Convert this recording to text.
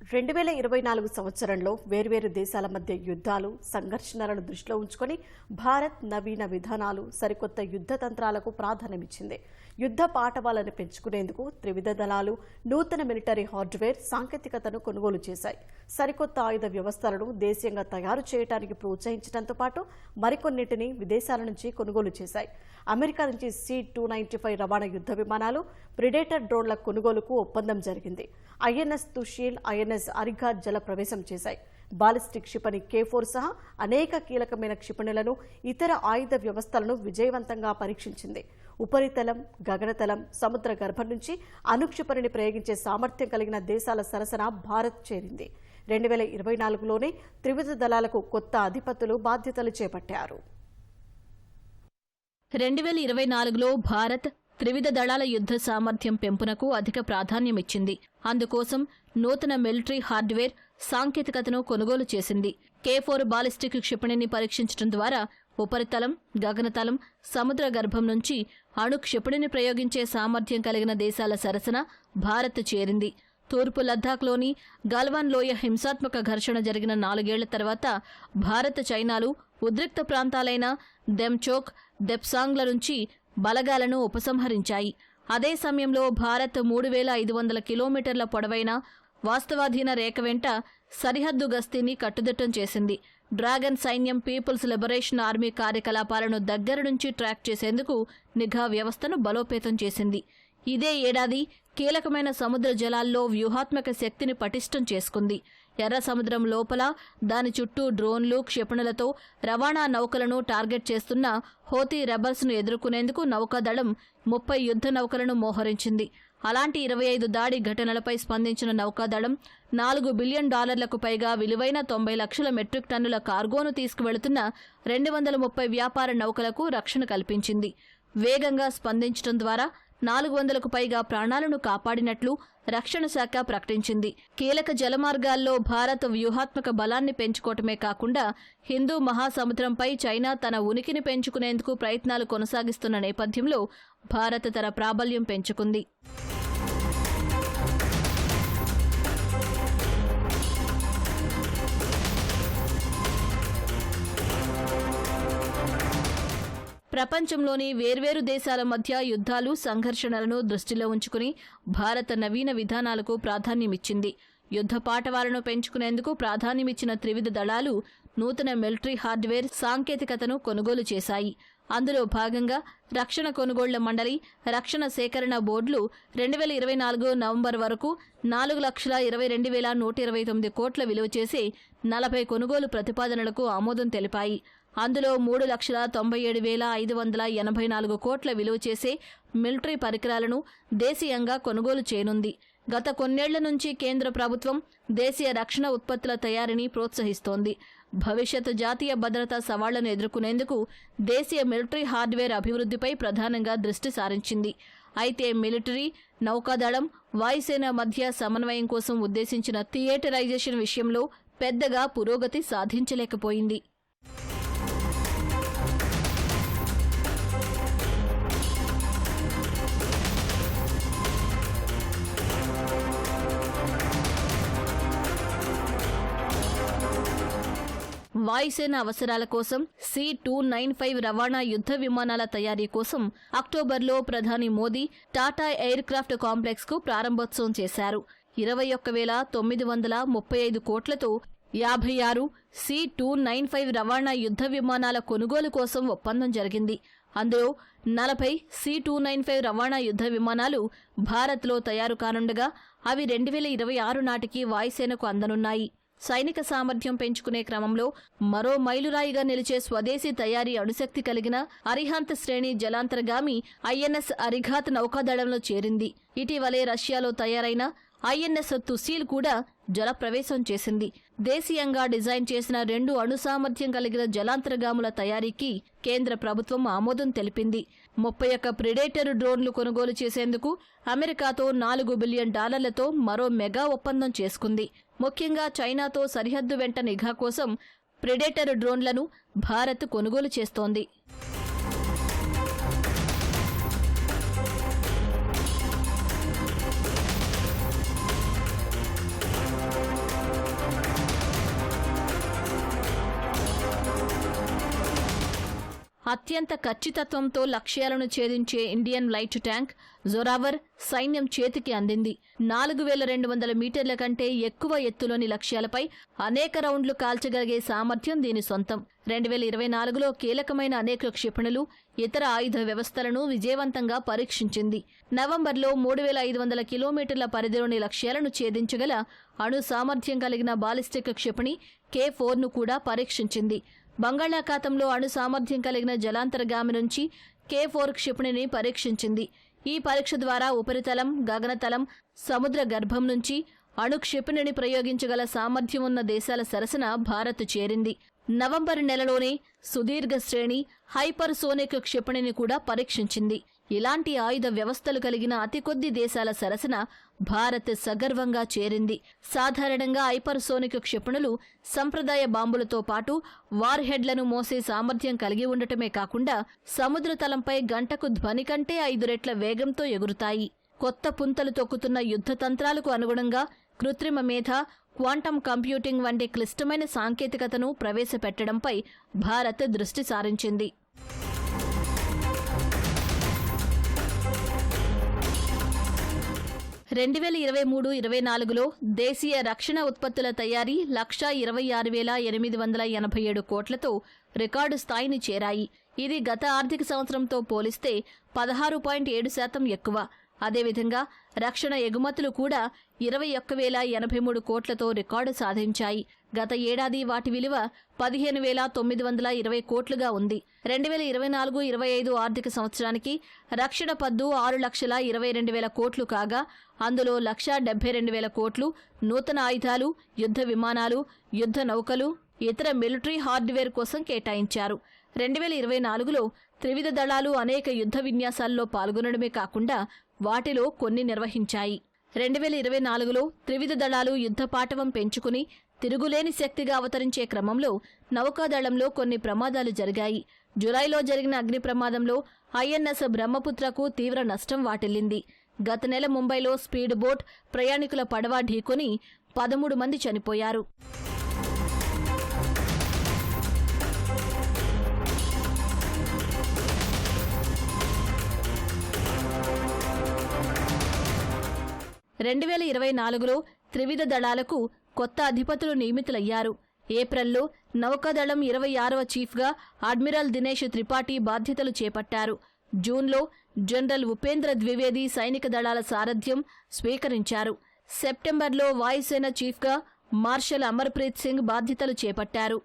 రెండు వేల ఇరవై నాలుగు సంవత్సరంలో వేర్వేరు దేశాల మధ్య యుద్ధాలు సంఘర్షణలను దృష్టిలో ఉంచుకొని భారత్ నవీన విధానాలు సరికొత్త యుద్ధ తంత్రాలకు ప్రాధాన్యమిచ్చింది. యుద్ధ పాఠవాలను పెంచుకునేందుకు త్రివిధ దళాలు నూతన మిలిటరీ హార్డ్వేర్ సాంకేతికతను కొనుగోలు చేశాయి. సరికొత్త ఆయుధ వ్యవస్థలను దేశీయంగా తయారు చేయడానికి ప్రోత్సహించడంతో పాటు మరికొన్నిటిని విదేశాల నుంచి కొనుగోలు చేశాయి. అమెరికా నుంచి సి టూ నైన్టీ ఫైవ్ రవాణా యుద్ధ విమానాలు ప్రిడేటర్ డ్రోన్ల కొనుగోలుకు ఒప్పందం జరిగింది. ఐఎన్ఎస్ తుషీల్ ఐఎన్ఎస్ అరిఘాట్ జల ప్రవేశం చేశాయి. బాలిస్టిక్ క్షిపణి కే ఫోర్ సహా అనేక కీలకమైన క్షిపణులను ఇతర ఆయుధ వ్యవస్థలను విజయవంతంగా పరీక్షించింది. ఉపరితలం గగనతలం సముద్ర గర్భం నుంచి అణుక్షిపణిని ప్రయోగించే సామర్థ్యం కలిగిన దేశాల సరసన భారత్ చేరింది. రెండు వేల ఇరవై నాలుగులోనే త్రివిధ దళాలకు కొత్త అధిపతులు బాధ్యతలు చేపట్టారు. రెండు వేల ఇరవై నాలుగులో భారత్ త్రివిధ దళాల యుద్ధ సామర్థ్యం పెంపునకు అధిక ప్రాధాన్యమిచ్చింది. అందుకోసం నూతన మిలిటరీ హార్డ్వేర్ సాంకేతికతను కొనుగోలు చేసింది. కే ఫోర్ బాలిస్టిక్ క్షిపణిని పరీక్షించడం ద్వారా ఉపరితలం గగనతలం సముద్ర గర్భం నుంచి అణు క్షిపణిని ప్రయోగించే సామర్థ్యం కలిగిన దేశాల సరసన భారత్ చేరింది. తూర్పు లద్దాఖ్లోని గల్వాన్ లోయ హింసాత్మక ఘర్షణ జరిగిన నాలుగేళ్ళ తర్వాత భారత చైనాలు ఉద్రిక్త ప్రాంతాలైన దెమ్చోక్ దెప్సాంగ్ల నుంచి బలగాలను ఉపసంహరించాయి. అదే సమయంలో భారత్ మూడు వేల ఐదు వందల కిలోమీటర్ల పొడవైన వాస్తవాధీన రేఖ వెంట సరిహద్దు గస్తీని కట్టుదిట్టం చేసింది. డ్రాగన్ సైన్యం పీపుల్స్ లిబరేషన్ ఆర్మీ కార్యకలాపాలను దగ్గర నుంచి ట్రాక్ చేసేందుకు నిఘా వ్యవస్థను బలోపేతం చేసింది. ఇదే ఏడాది కీలకమైన సముద్ర జలాల్లో వ్యూహాత్మక శక్తిని పటిష్టం చేసుకుంది. ఎర్ర సముద్రం లోపల దాని చుట్టూ డ్రోన్లు క్షిపణులతో రవాణా నౌకలను టార్గెట్ చేస్తున్న హోతీ రెబల్స్ను ఎదుర్కొనేందుకు నౌకాదళం ముప్పై యుద్ధ నౌకలను మోహరించింది. అలాంటి ఇరవై ఐదు దాడి ఘటనలపై స్పందించిన నౌకాదళం నాలుగు బిలియన్ డాలర్లకు పైగా విలువైన తొంభై లక్షల మెట్రిక్ టన్నుల కార్గోను తీసుకువెళుతున్న రెండు వందల ముప్పై వ్యాపార నౌకలకు రక్షణ కల్పించింది. వేగంగా స్పందించడం ద్వారా నాలుగు వందలకు పైగా ప్రాణాలను కాపాడినట్లు రక్షణ శాఖ ప్రకటించింది. కీలక జలమార్గాల్లో భారత్ వ్యూహాత్మక బలాన్ని పెంచుకోవటమే కాకుండా హిందూ మహాసముద్రంపై చైనా తన ఉనికిని పెంచుకునేందుకు ప్రయత్నాలు కొనసాగిస్తున్న నేపథ్యంలో భారత్ తన ప్రాబల్యం పెంచుకుంది. ప్రపంచంలోని వేర్వేరు దేశాల మధ్య యుద్ధాలు సంఘర్షణలను దృష్టిలో ఉంచుకుని భారత నవీన విధానాలకు ప్రాధాన్యమిచ్చింది. యుద్ధ పాటవాలను పెంచుకునేందుకు ప్రాధాన్యమిచ్చిన త్రివిధ దళాలు నూతన మిలిటరీ హార్డ్వేర్ సాంకేతికతను కొనుగోలు చేశాయి. అందులో భాగంగా రక్షణ కొనుగోళ్ళ మండలి రక్షణ సేకరణ బోర్డులు రెండు వేల ఇరవై నాలుగు నవంబర్ వరకు నాలుగు లక్షల ఇరవై రెండు వేల నూట ఇరవై తొమ్మిది కోట్ల విలువ చేసే నలభై కొనుగోలు ప్రతిపాదనలకు ఆమోదం తెలిపాయి. అందులో మూడు లక్షల తొంభై ఏడు వేల ఐదు వందల ఎనభై నాలుగు కోట్ల విలువ చేసే మిలిటరీ పరికరాలను దేశీయంగా కొనుగోలు చేయనుంది. గత కొన్నేళ్ళ నుంచి కేంద్ర ప్రభుత్వం దేశీయ రక్షణ ఉత్పత్తుల తయారీని ప్రోత్సహిస్తోంది. భవిష్యత్ జాతీయ భద్రతా సవాళ్ళను ఎదుర్కొనేందుకు దేశీయ మిలిటరీ హార్డ్వేర్ అభివృద్ధిపై ప్రధానంగా దృష్టి సారించింది. అయితే మిలిటరీ నౌకాదళం వాయుసేన మధ్య సమన్వయం కోసం ఉద్దేశించిన థియేటరైజేషన్ విషయంలో పెద్దగా పురోగతి సాధించలేకపోయింది. వాయుసేన అవసరాల కోసం సి టూ నైన్ ఫైవ్ రవాణా యుద్ధ విమానాల తయారీ కోసం అక్టోబర్లో ప్రధాని మోదీ టాటా ఎయిర్ క్రాఫ్ట్ కాంప్లెక్స్కు ప్రారంభోత్సవం చేశారు. ఇరవై ఒక్క వేల తొమ్మిది వందల ముప్పై ఐదు కోట్లతో యాభై ఆరు సి టూ నైన్ ఫైవ్ రవాణా యుద్ధ విమానాల కొనుగోలు కోసం ఒప్పందం జరిగింది. అందులో నలభై సి టూ నైన్ ఫైవ్ రవాణా యుద్ధ విమానాలు భారత్లో తయారు కానుండగా అవి రెండు వేల ఇరవై ఆరు నాటికి వాయుసేనకు అందనున్నాయి. సైనిక సామర్థ్యం పెంచుకునే క్రమంలో మరో మైలురాయిగా నిలిచే స్వదేశీ తయారీ అణుశక్తి కలిగిన అరిహాంత్ శ్రేణి జలాంతర్గామి ఐఎన్ఎస్ అరిఘాత్ నౌకాదళంలో చేరింది. ఇటీవలే రష్యాలో తయారైన ఐఎన్ఎస్ తుసీల్ కూడా జలప్రవేశం చేసింది. దేశీయంగా డిజైన్ చేసిన రెండు అణు సామర్థ్యం కలిగిన జలాంతర్గాముల తయారీకి కేంద్ర ప్రభుత్వం ఆమోదం తెలిపింది. ముప్పై ఒక్క ప్రిడేటర్ డ్రోన్లు కొనుగోలు చేసేందుకు అమెరికాతో నాలుగు బిలియన్ డాలర్లతో మరో మెగా ఒప్పందం చేసుకుంది. ముఖ్యంగా చైనాతో సరిహద్దు వెంట నిఘా కోసం ప్రెడేటర్ డ్రోన్లను భారత్ కొనుగోలు చేస్తోంది. అత్యంత ఖచ్చితత్వంతో లక్ష్యాలను ఛేదించే ఇండియన్ లైట్ ట్యాంక్ జొరావర్ సైన్యం చేతికి అందింది. నాలుగు వేల రెండు వందల మీటర్ల కంటే ఎక్కువ ఎత్తులోని లక్ష్యాలపై అనేక రౌండ్లు కాల్చగలిగే సామర్థ్యం దీని సొంతం. రెండు వేల ఇరవై నాలుగులో కీలకమైన అనేక క్షిపణులు ఇతర ఆయుధ వ్యవస్థలను విజయవంతంగా పరీక్షించింది. నవంబర్లో మూడు వేల ఐదు వందల కిలోమీటర్ల పరిధిలోని లక్ష్యాలను ఛేదించగల అణు సామర్థ్యం కలిగిన బాలిస్టిక్ క్షిపణి కే ఫోర్ను కూడా పరీక్షించింది. బంగాళాఖాతంలో అణు సామర్థ్యం కలిగిన జలాంతర్గామి నుంచి కే ఫోర్ క్షిపణిని పరీక్షించింది. ఈ పరీక్ష ద్వారా ఉపరితలం గగనతలం సముద్ర గర్భం నుంచి అణు క్షిపణిని ప్రయోగించగల సామర్థ్యం ఉన్న దేశాల సరసన భారత్ చేరింది. నవంబర్ నెలలోనే సుదీర్ఘ శ్రేణి హైపర్సోనిక్ క్షిపణిని కూడా పరీక్షించింది. ఇలాంటి ఆయుధ వ్యవస్థలు కలిగిన అతి కొద్ది దేశాల సరసన భారత్ సగర్వంగా చేరింది. సాధారణంగా హైపర్సోనిక్ క్షిపణులు సంప్రదాయ బాంబులతో పాటు వార్ హెడ్లను మోసే సామర్థ్యం కలిగి ఉండటమే కాకుండా సముద్ర తలంపై గంటకు ధ్వని కంటే ఐదు రెట్ల వేగంతో ఎగురుతాయి. కొత్త పుంతలు తొక్కుతున్న యుద్ధ తంత్రాలకు అనుగుణంగా కృత్రిమ మేధ క్వాంటం కంప్యూటింగ్ వంటి క్లిష్టమైన సాంకేతికతను ప్రవేశపెట్టడంపై భారత్ దృష్టి సారించింది. రెండు వేల ఇరవై మూడు ఇరవై నాలుగులో దేశీయ రక్షణ ఉత్పత్తుల తయారీ లక్షా ఇరవై ఆరు వేల ఎనిమిది వందల ఎనభై ఏడు కోట్లతో రికార్డు స్థాయిని చేరాయి. ఇది గత ఆర్థిక సంవత్సరంతో పోలిస్తే పదహారు పాయింట్ ఏడు శాతం ఎక్కువ. అదేవిధంగా రక్షణ ఎగుమతులు కూడా ఇరవై ఒక్క వేల ఎనభై మూడు కోట్లతో రికార్డు సాధించాయి. గత ఏడాది వాటి విలువ పదిహేను వేల తొమ్మిది వందల ఇరవై కోట్లుగా ఉంది. రెండు వేల ఇరవై నాలుగు ఇరవై ఐదు ఆర్థిక సంవత్సరానికి రక్షణ పద్దు ఆరు లక్షల ఇరవై రెండు వేల కోట్లు కాగా అందులో లక్షా డెబ్బై రెండు వేల కోట్లు నూతన ఆయుధాలు యుద్ధ విమానాలు యుద్ధ నౌకలు ఇతర మిలిటరీ హార్డ్వేర్ కోసం కేటాయించారు. రెండు వేల ఇరవై నాలుగులో త్రివిధ దళాలు అనేక యుద్ధ విన్యాసాల్లో పాల్గొనడమే కాకుండా వాటిలో కొన్ని నిర్వహించాయి. రెండు వేల ఇరవై నాలుగులో త్రివిధ దళాలు యుద్ధ పాటవం పెంచుకుని తిరుగులేని శక్తిగా అవతరించే క్రమంలో నౌకాదళంలో కొన్ని ప్రమాదాలు జరిగాయి. జులైలో జరిగిన అగ్ని ప్రమాదంలో ఐఎన్ఎస్ బ్రహ్మపుత్రకు తీవ్ర నష్టం వాటిల్లింది. గత నెల ముంబైలో స్పీడ్ బోట్ ప్రయాణికుల పడవ ఢీకొని పదమూడు మంది చనిపోయారు. రెండు వేల ఇరవై నాలుగులో త్రివిధ దళాలకు కొత్త అధిపతులు నియమితులయ్యారు. ఏప్రిల్లో నౌకాదళం ఇరవై ఆరవ చీఫ్గా అడ్మిరల్ దినేష్ త్రిపాఠి బాధ్యతలు చేపట్టారు. జూన్లో జనరల్ ఉపేంద్ర ద్వివేది సైనిక దళాల సారథ్యం స్వీకరించారు. సెప్టెంబర్లో వాయుసేన చీఫ్గా మార్షల్ అమర్ప్రీత్ సింగ్ బాధ్యతలు చేపట్టారు.